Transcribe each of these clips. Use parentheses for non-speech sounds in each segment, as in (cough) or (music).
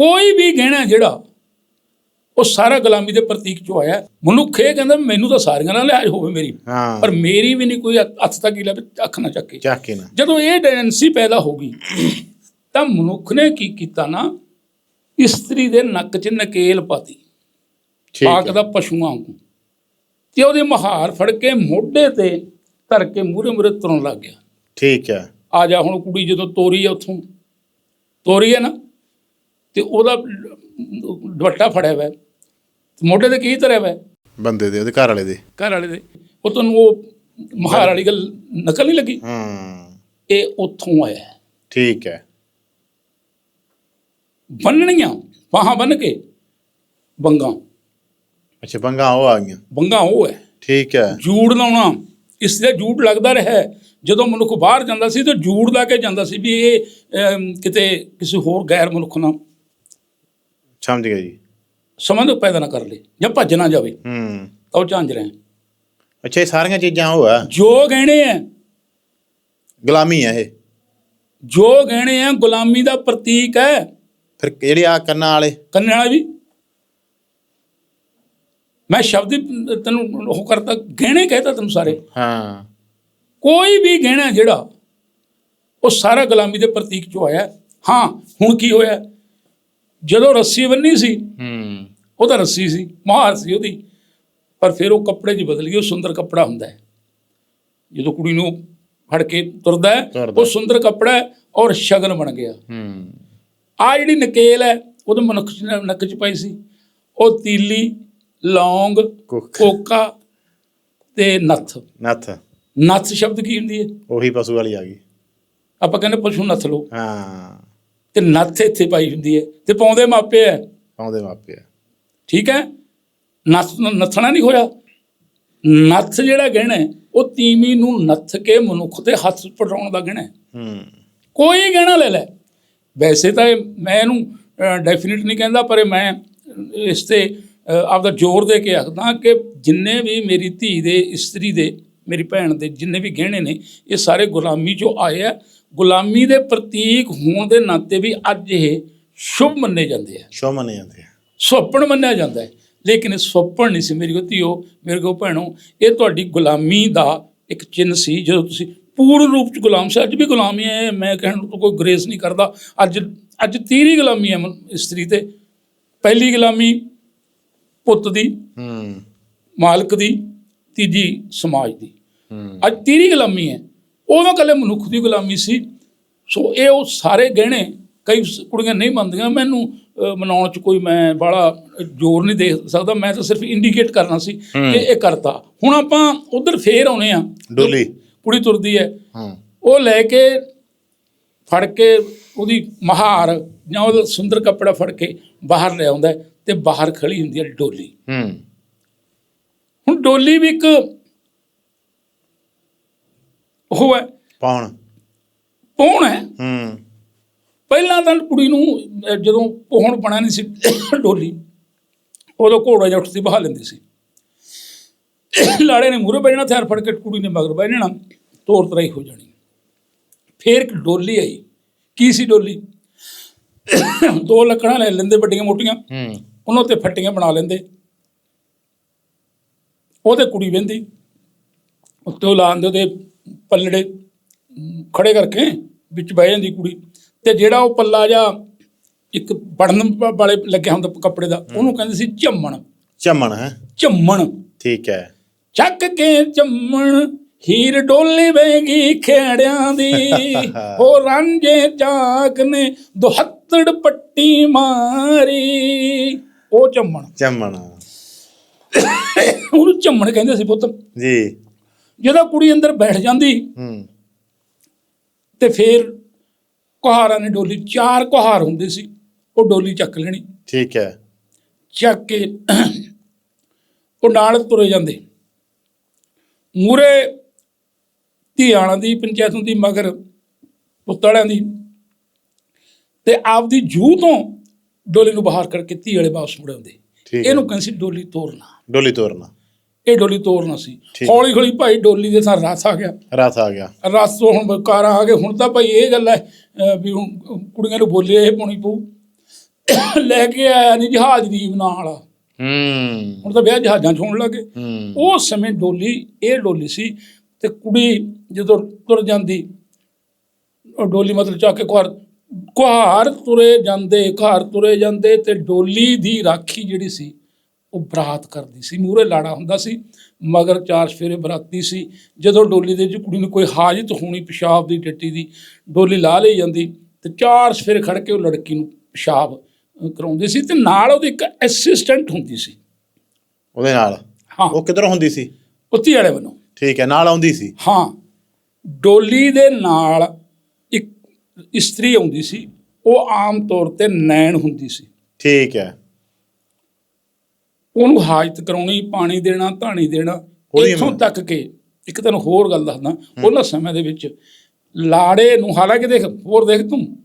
ਕੋਈ ਵੀ ਗਹਿਣਾ ਜਿਹੜਾ ਉਹ ਸਾਰਾ ਗੁਲਾਮੀ ਦੇ ਪ੍ਰਤੀਕ ਚੋਂ ਆਇਆ। ਮਨੁੱਖ ਇਹ ਕਹਿੰਦਾ ਮੈਨੂੰ ਤਾਂ ਸਾਰੀਆਂ ਨਾਲ ਲਿਹਾਜ਼ ਹੋਵੇ ਮੇਰੀ। ਪਰ ਮੇਰੀ ਵੀ ਨਹੀਂ ਕੋਈ ਹੱਥ ਤੱਕ ਹੀ ਲਵੇ ਅੱਖ ਨਾ ਚੱਕੇ। ਚੱਕ ਨਾ। ਜਦੋਂ ਇਹ ਡੈਂਸੀ ਪੈਦਾ ਹੋ ਗਈ ਤਾਂ ਮਨੁੱਖ ਨੇ ਕੀ ਕੀਤਾ ਨਾ? ਇਸਤਰੀ ਦੇ ਨੱਕ 'ਚ ਨਕੇਲ ਪਾਤੀ। ਠੀਕ ਪਾਕ ਦਾ ਪਸ਼ੂਆਂ ਵਾਂਗੂ। ਤੇ ਉਹਦੇ ਮਹਾਰ ਫੜ ਕੇ ਮੋਢੇ ਤੇ ਧਰ ਕੇ ਮੂਰੇ ਮੂਰੇ ਤੁਰਨ ਲੱਗ ਗਿਆ। ਠੀਕ ਹੈ। ਆ ਜਾ ਹੁਣ ਕੁੜੀ ਜਦੋਂ ਤੋਰੀ ਆ ਉੱਥੋਂ। ਤੋਰੀ ਹੈ ਨਾ? ਤੇ ਉਹਦਾ ਦੁਪੱਟਾ ਫੜਿਆ ਹੋਇਆ। ਮੋਢੇ ਤੇ ਕੀ ਧਰਿਆ ਹੋਇਆ? ਬੰਦੇ ਦੇ ਉਹਦੇ ਘਰ ਵਾਲੇ ਦੇ। ਘਰ ਵਾਲੇ ਦੇ। ਉਹ ਤੁਹਾਨੂੰ ਉਹ ਮਹਾਰ ਵਾਲੀ ਗੱਲ ਨਕਲ ਨਹੀਂ ਲੱਗੀ? ਹਾਂ। ਇਹ ਉੱਥੋਂ ਆਇਆ। ਠੀਕ ਹੈ। ਬੰਨਣੀਆਂ ਬਾਹਾਂ ਬੰਨ ਕੇ ਬੰਗਾ। ਅੱਛਾ ਬੰਗਾ ਉਹ ਆ ਗਈਆਂ। ਬੰਗਾ ਉਹ ਹੈ। ਠੀਕ ਹੈ। ਜੂੜ ਲਾਉਣਾ। ਇਸ ਲਈ ਜੂੜ ਲੱਗਦਾ ਰਿਹਾ। ਜਦੋਂ ਮਨੁੱਖ ਬਾਹਰ ਜਾਂਦਾ ਸੀ ਤਾਂ ਜੂੜ ਲਾ ਕੇ ਜਾਂਦਾ ਸੀ ਵੀ ਇਹ ਕਿਤੇ ਕਿਸੇ ਹੋਰ ਗੈਰ ਮਨੁੱਖ ਨਾਲ ਸਮਝ ਗਿਆ ਜੀ। ਸੰਬੰਧ ਪੈਦਾ ਨਾ ਕਰ ਲੇ ਜਾਂ ਭੱਜ ਨਾ ਜਾਵੇ। ਹੂੰ। ਤਾਂ ਉਹ ਝਾਂਜ ਰਹੇ ਅੱਛਾ ਇਹ ਸਾਰੀਆਂ ਚੀਜ਼ਾਂ ਉਹ ਆ। ਜੋ ਗਹਿਣੇ ਹੈ ਗੁਲਾਮੀ ਹੈ ਇਹ। ਜੋ ਗਹਿਣੇ ਹੈ ਗੁਲਾਮੀ ਦਾ ਪ੍ਰਤੀਕ ਹੈ। ਫਿਰ ਜਿਹੜੇ ਆ ਕੰਨਾਂ ਵਾਲੇ? ਕੰਨਾਂ ਵਾਲਾ ਵੀ ਮੈਂ ਸ਼ਬਦ ਤੈਨੂੰ ਉਹ ਕਰਤਾ ਗਹਿਣੇ ਕਹਿਤਾ ਤੈਨੂੰ ਸਾਰੇ। ਹਾਂ। ਕੋਈ ਵੀ ਗਹਿਣਾ ਜਿਹੜਾ ਉਹ ਸਾਰਾ ਗੁਲਾਮੀ ਦੇ ਪ੍ਰਤੀਕ ਚੋਂ ਆਇਆ। ਹਾਂ ਹੁਣ ਕੀ ਹੋਇਆ? ਜਦੋਂ ਰੱਸੀ ਬੰਨੀ ਸੀ ਹੂੰ। ਉਹ ਤਾਂ ਰੱਸੀ ਸੀ ਮਹਾਰ ਸੀ ਉਹਦੀ। ਪਰ ਫਿਰ ਉਹ ਕੱਪੜੇ 'ਚ ਬਦਲ ਗਈ ਉਹ ਸੁੰਦਰ ਕੱਪੜਾ ਹੁੰਦਾ ਹੈ। ਜਦੋਂ ਕੁੜੀ ਨੂੰ ਫੜ ਕੇ ਤੁਰਦਾ ਹੈ। ਉਹ ਸੁੰਦਰ ਕੱਪੜਾ ਹੈ ਔਰ ਸ਼ਗਨ ਬਣ ਗਿਆ। ਹੂੰ। ਆ ਜਿਹੜੀ ਨਕੇਲ ਹੈ ਉਹਦੇ ਮਨੁੱਖ ਨੱਕ ਚ ਪਾਈ ਸੀ। ਉਹ ਤੀਲੀ ਲੌਂਗ ਕੋਕਾ ਤੇ ਨੱਥ। ਨੱਥ। ਨੱਥ ਸ਼ਬਦ ਕੀ ਹੁੰਦੀ ਹੈ? ਉਹੀ ਪਸ਼ੂ ਵਾਲੀ ਆ ਗਈ। ਆਪਾਂ ਕਹਿੰਦੇ ਪਸ਼ੂ ਨੱਥ ਲੋ ਹਾਂ। ਤੇ ਨੱਥ ਇੱਥੇ ਪਾਈ ਹੁੰਦੀ ਹੈ ਤੇ ਪਾਉਂਦੇ ਮਾਪੇ ਹੈ ਪਾਉਂਦੇ ਮਾਪੇ ਆ ਠੀਕ ਹੈ ਨੱਥ ਨੱਥਣਾ ਨਹੀਂ ਹੋਇਆ? ਨੱਥ ਜਿਹੜਾ ਗਹਿਣਾ ਹੈ, ਉਹ ਤੀਵੀਂ ਨੂੰ ਨੱਥ ਕੇ ਮਨੁੱਖ ਤੇ ਹੱਥ ਪੜਾਉਣ ਦਾ ਗਹਿਣਾ ਹੈ ਹੂੰ। ਕੋਈ ਗਹਿਣਾ ਲੈ ਲੈ। ਵੈਸੇ ਤਾਂ ਮੈਂ ਇਹਨੂੰ ਡੈਫੀਨਿਟ ਨਹੀਂ ਕਹਿੰਦਾ ਪਰ ਮੈਂ ਇਸ ਤੇ ਆਪਦਾ ਜ਼ੋਰ ਦੇ ਕੇ ਆਖਦਾ ਕਿ ਜਿੰਨੇ ਵੀ ਮੇਰੀ ਧੀ ਦੇ ਇਸਤਰੀ ਦੇ ਮੇਰੀ ਭੈਣ ਦੇ ਜਿੰਨੇ ਵੀ ਗਹਿਣੇ ਨੇ ਇਹ ਸਾਰੇ ਗੁਲਾਮੀ ਚੋਂ ਆਏ ਆ। ਗੁਲਾਮੀ ਦੇ ਪ੍ਰਤੀਕ ਹੋਣ ਦੇ ਨਾਤੇ ਵੀ ਅੱਜ ਇਹ ਸ਼ੁਭ ਮੰਨੇ ਜਾਂਦੇ ਆ। ਸ਼ੋ ਮੰਨੇ ਜਾਂਦੇ ਆ। ਸੁਪਨ ਮੰਨਿਆ ਜਾਂਦਾ ਹੈ। ਲੇਕਿਨ ਇਹ ਸੁਪਨ ਨਹੀਂ ਸੀ। ਮੇਰੀ ਧੀਓ ਮੇਰੇ ਕੋ ਭੈਣੋ ਇਹ ਤੁਹਾਡੀ ਗੁਲਾਮੀ ਦਾ ਇੱਕ ਚਿੰਨ੍ਹ ਸੀ। ਜਦੋਂ ਤੁਸੀਂ ਪੂਰਨ ਰੂਪ ਚ ਗੁਲਾਮ ਸੀ ਅੱਜ ਵੀ ਗੁਲਾਮੀ ਹੈ ਮੈਂ ਕਹਿਣ ਨੂੰ ਤਾਂ ਕੋਈ ਗ੍ਰੇਸ ਨਹੀਂ ਕਰਦਾ। ਅੱਜ ਅੱਜ ਤੀਰੀ ਗੁਲਾਮੀ ਹੈ ਇਸਤਰੀ ਤੇ। ਪਹਿਲੀ ਗੁਲਾਮੀ ਪੁੱਤ ਦੀ ਹੂੰ। ਮਾਲਕ ਦੀ ਤੀਜੀ ਸਮਾਜ ਦੀ। ਅੱਜ ਤੀਰੀ ਗੁਲਾਮੀ ਹੈ। ਉਦੋਂ ਕੱਲੇ ਮਨੁੱਖ ਦੀ ਗੁਲਾਮੀ ਸੀ। ਸੋ ਇਹ ਉਹ ਸਾਰੇ ਗਹਿਣੇ ਕਈ ਕੁੜੀਆਂ ਨਹੀਂ ਮੰਨਦੀਆਂ। ਮੈਨੂੰ ਮਨਾਉਣ ਚ ਕੋਈ ਮੈਂ ਬਾਹਲਾ ਜ਼ੋਰ ਨਹੀਂ ਦੇ ਸਕਦਾ। ਮੈਂ ਤਾਂ ਸਿਰਫ ਇੰਡੀਕੇਟ ਕਰਨਾ ਸੀ ਕਿ ਇਹ ਕਰਤਾ। ਹੁਣ ਆਪਾਂ ਉਧਰ ਫੇਰ ਆਉਨੇ ਆ। ਡੋਲੀ। ਕੁੜੀ ਤੁਰਦੀ ਹੈ। ਉਹ ਲੈ ਕੇ ਫੜ ਕੇ ਉਹਦੀ ਮਹਾਰ ਜਾਂ ਉਹਦਾ ਸੁੰਦਰ ਕੱਪੜਾ ਫੜ ਕੇ ਬਾਹਰ ਲੈ ਆਉਂਦਾ ਤੇ ਬਾਹਰ ਖੜੀ ਹੁੰਦੀ ਹੈ ਡੋਲੀ। ਹੁਣ ਡੋਲੀ ਵੀ ਇੱਕ ਉਹ ਹੈ। ਪਾਉਣ। ਪੌਣ ਹੈ। ਹੂੰ। ਪਹਿਲਾਂ ਤਾਂ ਕੁੜੀ ਨੂੰ ਅਹ, ਜਦੋਂ ਪੌਣ ਬਣਾ ਨਹੀਂ ਸੀ ਡੋਲੀ ਉਦੋਂ ਘੋੜਾ ਜਿਹਾ ਉੱਠਦੀ ਬਹਾ ਲੈਂਦੀ ਸੀ। ਲਾੜੇ ਨੇ ਮੂਹਰੇ ਬੈਠਣਾ ਥਿਆਰ ਫੜ ਕੇ ਕੁੜੀ ਨੇ ਮਗਰ ਬੈਠਣਾ ਤੋਰ ਤਰਾਈ ਹੋ ਜਾਣੀ। ਫੇਰ ਇੱਕ ਡੋਲੀ ਆਈ। ਕੀ ਸੀ ਡੋਲੀ? ਦੋ ਲੱਕੜਾਂ ਲੈ ਲੈਂਦੇ ਵੱਡੀਆਂ ਮੋਟੀਆਂ। ਹੂੰ। ਉਹਨਾਂ ਤੇ ਫੱਟੀਆਂ ਬਣਾ ਲੈਂਦੇ। ਉਹਦੇ ਕੁੜੀ ਵਹਿੰਦੀ। ਉੱਤੇ ਉਹ ਲਾਉਂਦੇ ਉਹਦੇ ਪੱਲੜੇ ਖੜੇ ਕਰਕੇ ਵਿੱਚ ਬਹਿ ਜਾਂਦੀ ਕੁੜੀ। ਤੇ ਜਿਹੜਾ ਉਹ ਪੱਲਾ ਜਾਂ ਇੱਕ ਬੜਨ ਵਾਲੇ ਲੱਗਿਆ ਹੁੰਦਾ ਕੱਪੜੇ ਦਾ ਉਹਨੂੰ ਕਹਿੰਦੇ ਸੀ ਝੰਮਣ। ਚਮਣ ਹੈ? ਝੰਮਣ। ਠੀਕ ਹੈ। ਚੱਕ ਕੇ ਝੰਮਣ ਹੀਰ ਡੋਲੀ ਵੇਗੀ ਖੇੜਿਆਂ ਦੀ। (laughs) ਹੋ ਰਾਂਝੇ ਚਾਕ ਨੇ ਦੁਹੱਤੜ ਪੱਟੀ ਮਾਰੀ। ਉਹ ਝੰਮਣ। ਚਮਣ ਉਹਨੂੰ ਝੰਮਣ ਕਹਿੰਦੇ ਸੀ ਪੁੱਤ। ਜੀ। ਜਦੋਂ ਕੁੜੀ ਅੰਦਰ ਬੈਠ ਜਾਂਦੀ ਹੂੰ। ਤੇ ਫੇਰ ਕੁਹਾਰਾਂ ਨੇ ਡੋਲੀ ਚਾਰ ਕੁਹਾਰ ਹੁੰਦੇ ਸੀ ਉਹ ਡੋਲੀ ਚੱਕ ਲੈਣੀ। ਠੀਕ ਹੈ। ਚੱਕ ਕੇ ਉਹ ਨਾਲ ਤੁਰੇ ਜਾਂਦੇ। ਮੂਰੇ ਧੀਆਣਾ ਦੀ ਪੰਚਾਇਤ ਹੁੰਦੀ ਮਗਰ ਪੁੱਤੜਾਂ ਦੀ। ਤੇ ਆਪਦੀ ਜੂਹ ਤੋਂ ਡੋਲੀ ਨੂੰ ਬਾਹਰ ਕਰਕੇ ਧੀ ਵਾਲੇ ਵਾਪਸ ਮੁੜ ਆਉਂਦੇ। ਇਹਨੂੰ ਕਹਿੰਦੇ ਸੀ ਡੋਲੀ ਤੋਰਨਾ। ਡੋਲੀ ਤੋਰਨਾ। ਇਹ ਡੋਲੀ ਤੋਰਨਾ ਸੀ। ਠੀਕ। ਹੌਲੀ ਹੌਲੀ ਭਾਈ ਡੋਲੀ ਦੇ ਸਾਰ ਰਸ ਆ ਗਿਆ। ਰਾਤ ਆ ਗਿਆ। ਰਸ ਤੋਂ ਹੁਣ ਕਾਰਾਂ ਆ ਗਏ। ਹੁਣ ਤਾਂ ਭਾਈ ਇਹ ਗੱਲ ਹੈ ਅਹ ਵੀ ਹੁਣ ਕੁੜੀਆਂ ਨੂੰ ਬੋਲੇ ਇਹ ਪਾਉਣੀ ਪਊ। ਲੈ ਕੇ ਆਇਆ ਨਹੀਂ ਜਹਾਜ਼ ਦੀਪ ਨਾਲ। ਹੂੰ। ਹੁਣ ਤਾਂ ਵਿਆਹ ਜਹਾਜ਼ਾਂ 'ਚ ਹੋਣ ਲੱਗੇ ਹੂੰ। ਉਸ ਸਮੇਂ ਡੋਲੀ ਇਹ ਡੋਲੀ ਸੀ ਤੇ ਕੁੜੀ ਜਦੋਂ ਤੁਰ ਜਾਂਦੀ ਉਹ ਡੋਲੀ ਮਤਲਬ ਚੱਕ ਕੇ ਘਰ ਕੁਹਾਰ ਤੁਰੇ ਜਾਂਦੇ ਘਰ ਤੁਰੇ ਜਾਂਦੇ ਤੇ ਡੋਲੀ ਦੀ ਰਾਖੀ ਜਿਹੜੀ ਸੀ ਉਹ ਬਰਾਤ ਕਰਦੀ ਸੀ ਮੂਰੇ ਲਾੜਾ ਹੁੰਦਾ ਸੀ ਮਗਰ ਚਾਰ ਸਫੇਰੇ ਬਰਾਤੀ ਸੀ ਜਦੋਂ ਡੋਲੀ ਦੇ ਵਿੱਚ ਕੁੜੀ ਨੂੰ ਕੋਈ ਹਾਜਤ ਹੋਣੀ ਪਿਸ਼ਾਬ ਦੀ ਟੱਟੀ ਦੀ ਡੋਲੀ ਲਾ ਲਈ ਜਾਂਦੀ ਤੇ ਚਾਰ ਸਫੇਰੇ ਖੜ ਕੇ ਉਹ ਲੜਕੀ ਨੂੰ ਪਿਸ਼ਾਬ ਕਰਾਉਂਦੇ ਸੀ ਤੇ ਨਾਲ ਉਹਦੀ ਇੱਕ ਅਸਿਸਟੈਂਟ ਹੁੰਦੀ ਸੀ। ਉਹਦੇ ਨਾਲ? ਹਾਂ। ਉਹ ਕਿੱਧਰੋਂ ਹੁੰਦੀ ਸੀ? ਉੱਤੀ ਵਾਲੇ ਵੱਲੋਂ। ਠੀਕ ਹੈ ਨਾਲ ਆਉਂਦੀ ਸੀ? ਹਾਂ। ਡੋਲੀ ਦੇ ਨਾਲ ਇੱਕ ਇਸਤਰੀ ਆਉਂਦੀ ਸੀ ਉਹ ਆਮ ਤੌਰ ਤੇ ਨੈਣ ਹੁੰਦੀ ਸੀ। ਠੀਕ ਹੈ। ਉਹਨੂੰ ਹਾਜਤ ਕਰਾਉਣੀ ਪਾਣੀ ਦੇਣਾ ਧਾਣੀ ਦੇਣਾ ਇੱਥੋਂ ਤੱਕ ਕਿ ਇੱਕ ਤੈਨੂੰ ਹੋਰ ਗੱਲ ਦੱਸਦਾ ਉਹਨਾਂ ਸਮੇਂ ਦੇ ਵਿੱਚ ਲਾੜੇ ਨੂੰ ਹਾਲਾਂਕਿ ਦੇਖ ਹੋਰ ਦੇਖ ਤੂੰ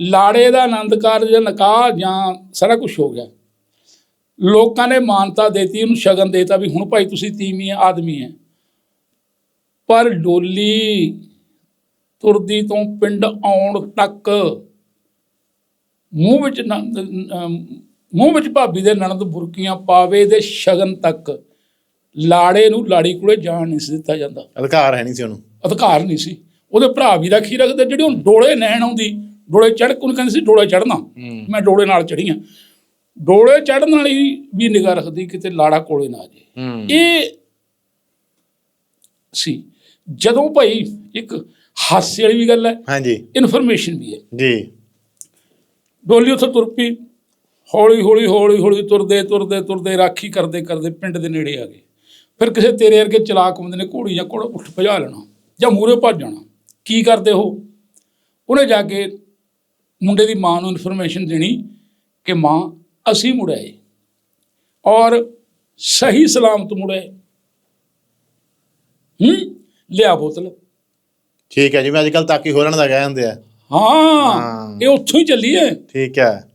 ਲਾੜੇ ਦਾ ਆਨੰਦ ਕਾਰਜ ਜਾਂ ਨਿਕਾਹ ਜਾਂ ਸਾਰਾ ਕੁਝ ਹੋ ਗਿਆ। ਲੋਕਾਂ ਨੇ ਮਾਨਤਾ ਦੇਤੀ ਉਹਨੂੰ ਸ਼ਗਨ ਦੇਤਾ ਵੀ ਹੁਣ ਭਾਈ ਤੁਸੀਂ ਤੀਵੀਂ ਆਦਮੀ ਹੈ ਪਰ ਡੋਲੀ ਤੁਰਦੀ ਤੋਂ ਪਿੰਡ ਆਉਣ ਤੱਕ ਮੂੰਹ ਵਿੱਚ ਮੂੰਹ ਵਿੱਚ ਭਾਬੀ ਦੇ ਨਣਦ ਬੁਰਕੀਆਂ ਪਾਵੇ ਦੇ ਸ਼ਗਨ ਤੱਕ ਲਾੜੇ ਨੂੰ ਲਾੜੀ ਕੋਲੇ ਜਾਣ ਨਹੀਂ ਸੀ ਦਿੱਤਾ ਜਾਂਦਾ। ਅਧਿਕਾਰ ਹੈ ਨਹੀਂ ਸੀ ਉਹਨੂੰ। ਅਧਿਕਾਰ ਨਹੀਂ ਸੀ। ਉਹਦੇ ਭਰਾ ਵੀ ਰਾਖੀ ਰੱਖਦੇ ਜਿਹੜੇ ਹੁਣ ਡੋਲੇ ਨੈਣ ਆਉਂਦੀ ਡੋਲੇ ਚੜ੍ਹ ਕੋਣ ਕਹਿੰਦੇ ਸੀ ਡੋਲੇ ਚੜ੍ਹਨਾ। ਮੈਂ ਡੋਲੇ ਨਾਲ ਚੜੀਆਂ ਡੋਲੇ ਚੜ੍ਹਨ ਵਾਲੀ ਵੀ ਨਿਗਾਹ ਰੱਖਦੀ ਕਿਤੇ ਲਾੜਾ ਕੋਲੇ ਨਾ ਆ ਜੇ ਇਹ ਸੀ। ਜਦੋਂ ਭਾਈ ਇੱਕ ਹਾਸੇ ਵਾਲੀ ਵੀ ਗੱਲ ਹੈ ਹਾਂਜੀ। ਇਨਫੋਰਮੇਸ਼ਨ ਵੀ ਹੈ। ਜੀ। ਡੋਲੀ ਉੱਥੇ ਤੁਰ ਪਈ। ਹੌਲੀ ਹੌਲੀ ਹੌਲੀ ਹੌਲੀ ਤੁਰਦੇ ਤੁਰਦੇ ਤੁਰਦੇ ਰਾਖੀ ਕਰਦੇ ਕਰਦੇ ਪਿੰਡ ਦੇ ਨੇੜੇ ਆ ਗਏ। ਫਿਰ ਕਿਸੇ ਤੇਰੇ ਵਰਗੇ ਚਲਾਕ ਬੰਦੇ ਨੇ ਘੋੜੀ ਜਾਂ ਘੋੜਾ ਉੱਠ ਭਜਾ ਲੈਣਾ ਜਾਂ ਮੂਰੇ ਭੱਜ ਜਾਣਾ। ਕੀ ਕਰਦੇ ਉਹ? ਉਹਨੇ ਜਾ ਕੇ ਮੁੰਡੇ ਦੀ ਮਾਂ ਨੂੰ ਇਨਫੋਰਮੇਸ਼ਨ ਦੇਣੀ ਕਿ ਮਾਂ ਅਸੀਂ ਮੁੜਾਏ ਔਰ ਸਹੀ ਸਲਾਮਤ ਮੁੜੇ ਹੂੰ? ਲਿਆ ਬੋਤਲ। ਠੀਕ ਹੈ ਜਿਵੇਂ ਅੱਜ ਕੱਲ ਤਾਕੀ ਹੋਲਣ ਦਾ ਕਹਿ ਜਾਂਦੇ ਆ। ਹਾਂ ਹਾਂ। ਇਹ ਉੱਥੋਂ ਹੀ ਚੱਲੀ ਹੈ। ਠੀਕ ਹੈ।